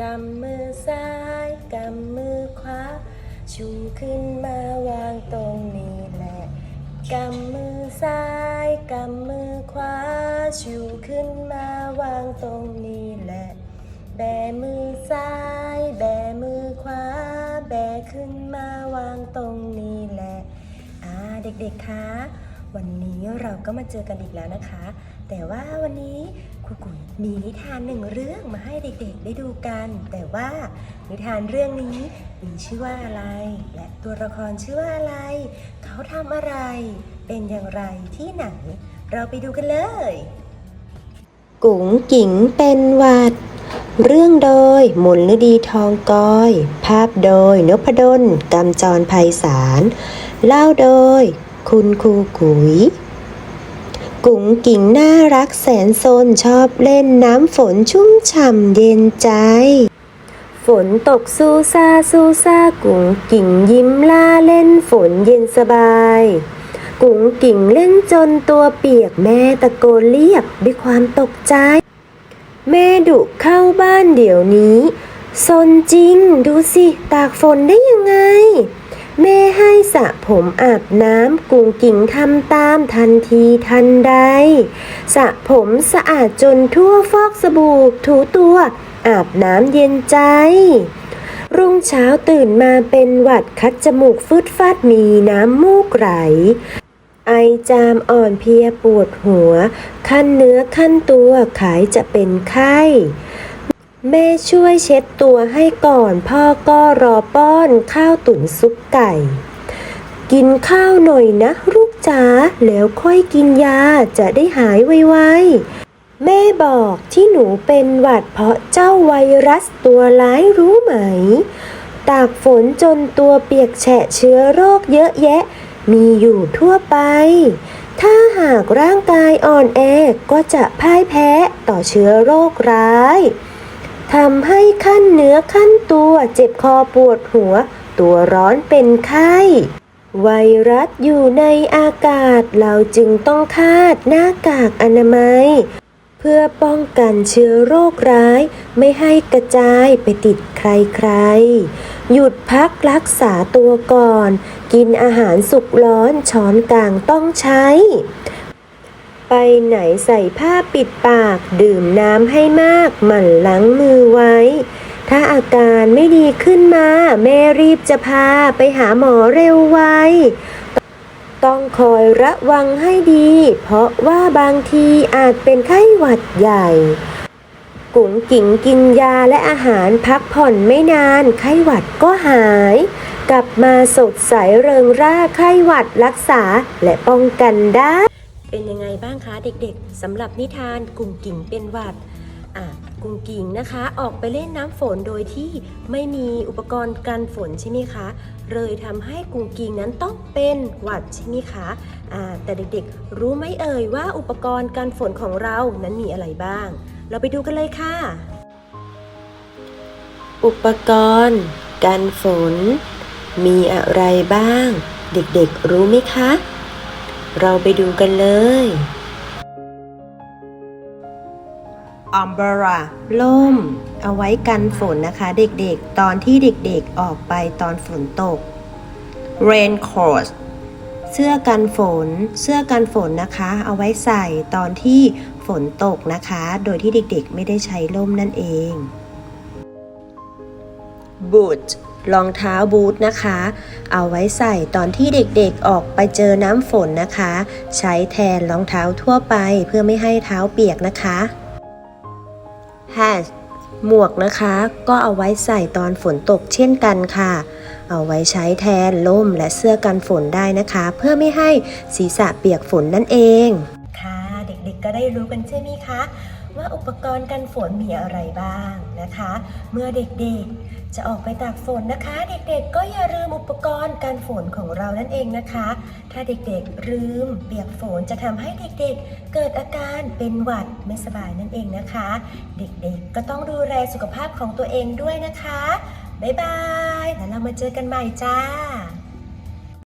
กำมือซ้ายกำมือขวาชูขึ้นมาวางตรงนี้แหละกำมือซ้ายกำมือขวาชูขึ้นมาวางตรงนี้แหละ แบมือซ้าย แบมือขวา แบขึ้นมาวางตรงนี้แหละอ่าเด็กๆคะวันนี้เราก็มาเจอกันอีกแล้วนะคะ แต่ว่าวันนี้ ครูกุ๋ยมีนิทานหนึ่งเรื่องมาให้เด็กๆ ได้ดูกัน แต่ว่านิทานเรื่องนี้มีชื่อว่าอะไร และตัวละครชื่อว่าอะไร เขาทำอะไร เป็นอย่างไรที่ไหน เราไปดูกันเลย กุ๋งกิ๋งเป็นหวัด เรื่องโดยมนฤดีทองกอย ภาพโดยนพดลกำจรภัยสารเล่าโดย คุณครูกุ๋ย กุ๋งกิ่งน่ารักแสนซนชอบเล่นน้ำฝนชุ่มฉ่ำเย็นใจ ฝนตกซูซาซูซากุ๋งกิ่งยิ้มล่าเล่นฝนเย็นสบาย กุ๋งกิ่งเล่นจนตัวเปียกแม่ตะโกนเรียกด้วยความตกใจ แม่ดุเข้าบ้านเดี๋ยวนี้ซนจริงดูสิตากฝนได้ยังไง แม่ให้สระผมอาบน้ำกุงกิ่งทำตามทันทีทันใดสระผมสะอาดจนทั่วฟอกสบู่ถูตัวอาบน้ำเย็นใจ รุ่งเช้าตื่นมาเป็นหวัดคัดจมูกฟึดฟัดมีน้ำมูกไหล ไอจามอ่อนเพลียปวดหัว ขั้นเนื้อขั้นตัวขายจะเป็นไข้ แม่ช่วยเช็ดตัวให้ก่อน พ่อก็รอป้อนข้าวตุ๋นซุปไก่ กินข้าวหน่อยนะลูกจ๋าแล้วค่อยกินยาจะได้หายไวๆ แม่บอกที่หนูเป็นหวัดเพราะเจ้าไวรัสตัวร้ายรู้ไหม ตากฝนจนตัวเปียกแฉะเชื้อโรคเยอะแยะ มีอยู่ทั่วไป ถ้าหากร่างกายอ่อนแอก็จะพ่ายแพ้ต่อเชื้อโรคร้าย ทำให้ขั้นเนื้อขั้นตัวเจ็บคอปวดหัว ตัวร้อนเป็นไข้ ไวรัสอยู่ในอากาศเราจึงต้องคาดหน้ากากอนามัย เพื่อป้องกันเชื้อโรคร้าย ไม่ให้กระจายไปติดใครๆ หยุดพักรักษาตัวก่อน กินอาหารสุกร้อนช้อนกลางต้องใช้ ไปไหนใส่ผ้าปิดปากดื่มน้ำให้มาก หมั่นล้างมือไว้ ถ้าอาการไม่ดีขึ้นมา แม่รีบจะพาไปหาหมอเร็วไวต้องคอยระวังให้ดี เพราะว่าบางทีอาจเป็นไข้หวัดใหญ่ กุ๋งกิ่งกินยาและอาหารพักผ่อนไม่นาน ไข้หวัดก็หาย กลับมาสดใสเริงร่าไข้หวัดรักษาและป้องกันได้ เป็นยังไงบ้างคะเด็กๆสำหรับนิทานกุ่งกิ่งเป็นหวัดกุ่งกิ่งนะคะออกไปเล่นน้ำฝนโดยที่ไม่มีอุปกรณ์กันฝนใช่ไหมคะ เลยทำให้กุ่งกิ่งนั้นต้องเป็นหวัดใช่ไหมคะแต่เด็กๆ รู้ไหมเอ่ยว่าอุปกรณ์กันฝนของเรานั้นมีอะไรบ้าง เราไปดูกันเลยค่ะ อุปกรณ์กันฝน มีอะไรบ้าง เด็กๆ รู้ไหมคะ เราไปดูกันเลยอ m b r e ล่ม เอาไว้กันฝนนะคะ เด็กๆ ตอนที่เด็กๆออกไปตอนฝนตก raincoat เสื้อกันฝน เสื้อกันฝนนะคะ เอาไว้ใส่ตอนที่ฝนตกนะคะ โดยที่เด็กๆ ไม่ได้ใช้ล่มนั่นเอง boot รองเท้าบูทนะคะ เอาไว้ใส่ตอนที่เด็กๆออกไปเจอน้ำฝนนะคะ ใช้แทนรองเท้าทั่วไปเพื่อไม่ให้เท้าเปียกนะคะ hat หมวกนะคะ ก็เอาไว้ใส่ตอนฝนตกเช่นกันค่ะ เอาไว้ใช้แทนล่มและเสื้อกันฝนได้นะคะ เพื่อไม่ให้ศีรษะเปียกฝนนั่นเอง ค่ะ เด็กๆก็ได้รู้กันใช่ไหมคะ ว่าอุปกรณ์กันฝนมีอะไรบ้างนะคะ เมื่อเด็กๆจะออกไปตากฝนนะคะ เด็กๆ ก็อย่าลืมอุปกรณ์กันฝนของเรานั่นเองนะคะ ถ้าเด็กๆลืมเปียกฝนจะทำให้เด็กๆ เกิดอาการเป็นหวัดไม่สบายนั่นเองนะคะ เด็กๆก็ต้องดูแลสุขภาพของตัวเองด้วยนะคะบ๊ายบายแล้วเรามาเจอกันใหม่จ้า